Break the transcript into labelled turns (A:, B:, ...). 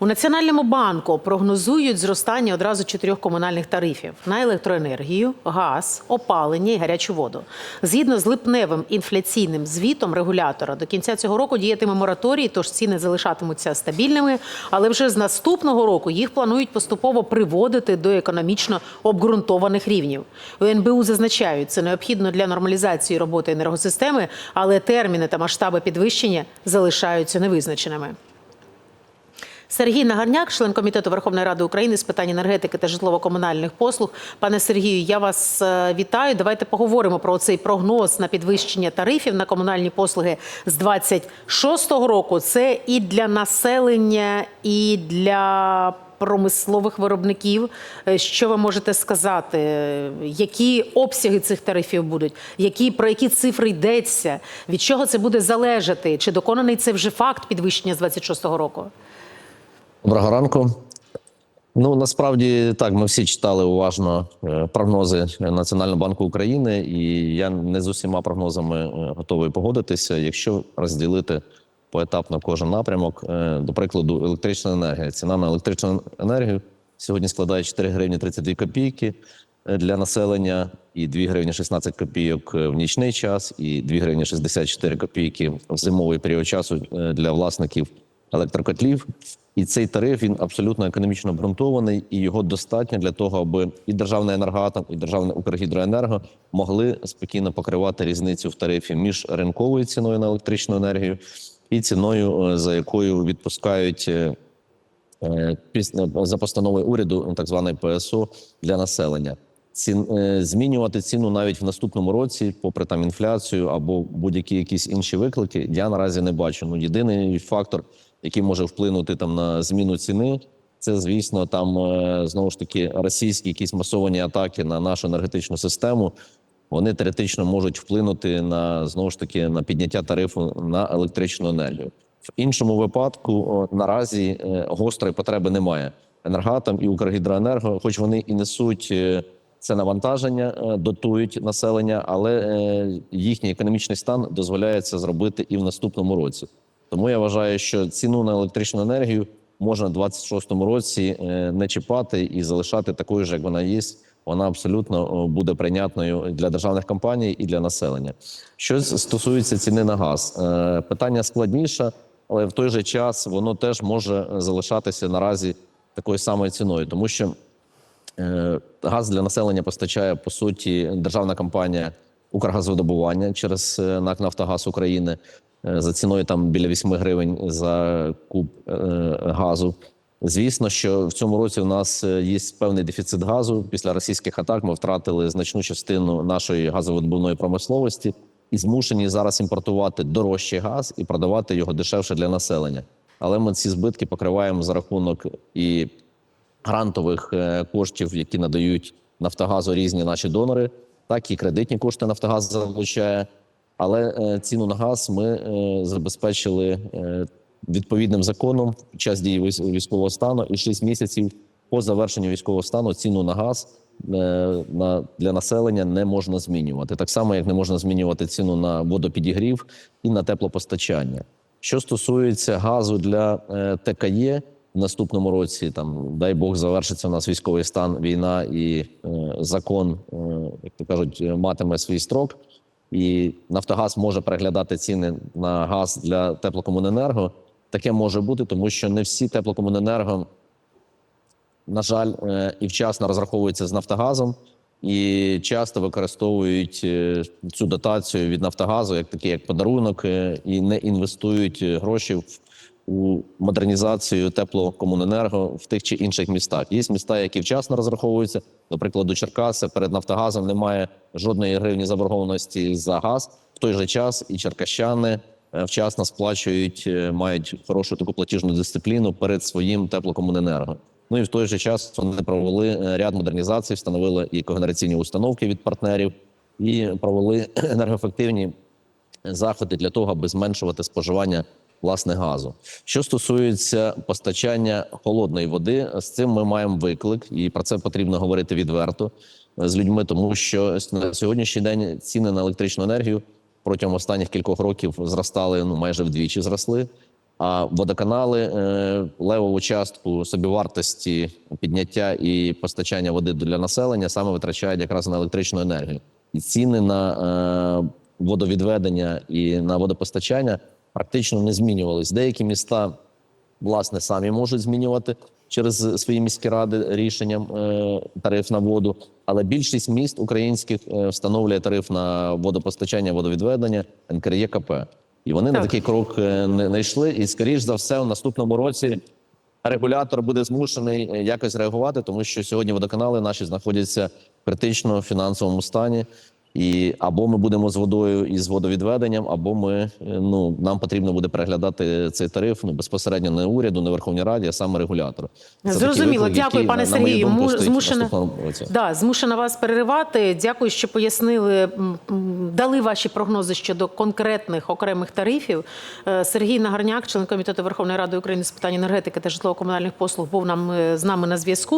A: У Національному банку прогнозують зростання одразу чотирьох комунальних тарифів на електроенергію, газ, опалення і гарячу воду. Згідно з липневим інфляційним звітом регулятора, до кінця цього року діятиме мораторій, тож ціни залишатимуться стабільними. Але вже з наступного року їх планують поступово приводити до економічно обґрунтованих рівнів. У НБУ зазначають, це необхідно для нормалізації роботи енергосистеми, але терміни та масштаби підвищення залишаються невизначеними. Сергій Нагарняк, член комітету Верховної Ради України з питань енергетики та житлово-комунальних послуг. Пане Сергію, я вас е, вітаю. Давайте поговоримо про цей прогноз на підвищення тарифів на комунальні послуги з 26-го року. Це і для населення, і для промислових виробників. Е, Що ви можете сказати? Які обсяги цих тарифів будуть? Які про які цифри йдеться? Від чого це буде залежати? Чи доконаний це вже факт підвищення з 26-го року?
B: Доброго ранку. Ну насправді так, ми всі читали уважно е, прогнози Національного банку України, і я не з усіма прогнозами е, готовий погодитися. Якщо розділити поетапно кожен напрямок, е, до прикладу, електрична енергія. Ціна на електричну енергію сьогодні складає 4 гривні 32 копійки для населення, і 2 гривні 16 копійок в нічний час, і 2 гривні 64 копійки в зимовий період часу для власників електрокотлів. І цей тариф він абсолютно економічно обґрунтований, і його достатньо для того, аби і державний енергоатом, і державне Укргідроенерго могли спокійно покривати різницю в тарифі між ринковою ціною на електричну енергію і ціною, е, за якою відпускають е, е, за постановою уряду так званий ПСО для населення. Цін змінювати ціну навіть в наступному році, попри там інфляцію або будь-які якісь інші виклики, я наразі не бачу. Ну єдиний фактор, який може вплинути там на зміну ціни, це звісно там е, знову ж таки російські якісь масовані атаки на нашу енергетичну систему. Вони теоретично можуть вплинути на знову ж таки на підняття тарифу на електричну енергію. В іншому випадку наразі е, гострої потреби немає. Енергатом і Укргідроенерго, хоч вони і несуть е, це навантаження, дотують населення, але їхній економічний стан дозволяє це зробити і в наступному році. Тому я вважаю, що ціну на електричну енергію можна в 26-му році е, не чіпати і залишати такою ж, як вона є. Вона абсолютно буде прийнятною для державних компаній і для населення. Що стосується ціни на газ, е, питання складніше, але в той же час воно теж може залишатися наразі такою самою ціною, тому що Е, Газ для населення постачає по суті державна компанія Укргазвидобування через е, НАК Нафтогаз України е, за ціною там біля 8 гривень за куб е, газу. Звісно, що в цьому році у нас е, є певний дефіцит газу. Після російських атак ми втратили значну частину нашої газовидобувної промисловості і змушені зараз імпортувати дорожчий газ і продавати його дешевше для населення. Але ми ці збитки покриваємо за рахунок і грантових е, коштів, які надають Нафтогазу різні наші донори, так і кредитні кошти Нафтогаз залучає. Але е, ціну на газ ми е, забезпечили е, відповідним законом під час дії військ- військового стану, і 6 місяців по завершенню військового стану ціну на газ для населення не можна змінювати. Так само, як не можна змінювати ціну на водопідігрів і на теплопостачання. Що стосується газу для ТКЄ, в наступному році, там дай Бог, завершиться у нас військовий стан, війна і закон, як то кажуть, матиме свій строк. І Нафтогаз може переглядати ціни на газ для теплокомуненерго. Таке може бути, тому що не всі теплокомуненерго, на жаль, е, і вчасно розраховуються з Нафтогазом і часто використовують е, цю дотацію від Нафтогазу як такий як подарунок, е, і не інвестують гроші в у модернізацію теплокомуненерго в тих чи інших містах. Є міста, які вчасно розраховуються. До прикладу, Черкаси перед Нафтогазом немає жодної гривні заборгованості за газ. В той же час і черкащани е, вчасно сплачують, е, мають хорошу таку платіжну дисципліну перед своїм теплокомуненерго. Ну і в той же час вони провели е, ряд модернізацій, встановили і когенераційні установки від партнерів, і провели енергоефективні заходи для того, аби зменшувати споживання власне газу. Що стосується постачання холодної води, з цим ми маємо виклик, і про це потрібно говорити відверто е, з людьми, тому що на сьогоднішній день ціни на електричну енергію протягом останніх кількох років зростали ну майже вдвічі зросли. А водоканали е, левову частку собівартості підняття і постачання води для населення саме витрачають якраз на електричну енергію. І ціни на е, водовідведення і на водопостачання практично не змінювались. Деякі міста власне самі можуть змінювати через свої міські ради рішенням е, тариф на воду. Але більшість міст українських е, встановлює тариф на водопостачання, водовідведення НКРЄКП. І вони на такий крок е, не, не йшли. І скоріш за все, в наступному році регулятор буде змушений якось реагувати, тому що сьогодні водоканали наші знаходяться в критично фінансовому стані. І або ми будемо з водою і з водовідведенням, або ми е, ну нам потрібно буде переглядати цей тариф ну безпосередньо не уряду, не Верховній Раді, а саме регулятора. Це
A: Зрозуміло,
B: виклики,
A: дякую, пане
B: на- на
A: Сергію.
B: в
A: змушена- Да, змушена вас переривати. Дякую, що пояснили, дали ваші прогнози щодо конкретних окремих тарифів. Е, Сергій Нагарняк, член комітету Верховної Ради України з питань енергетики та житлово-комунальних послуг, був нам е, з нами на зв'язку.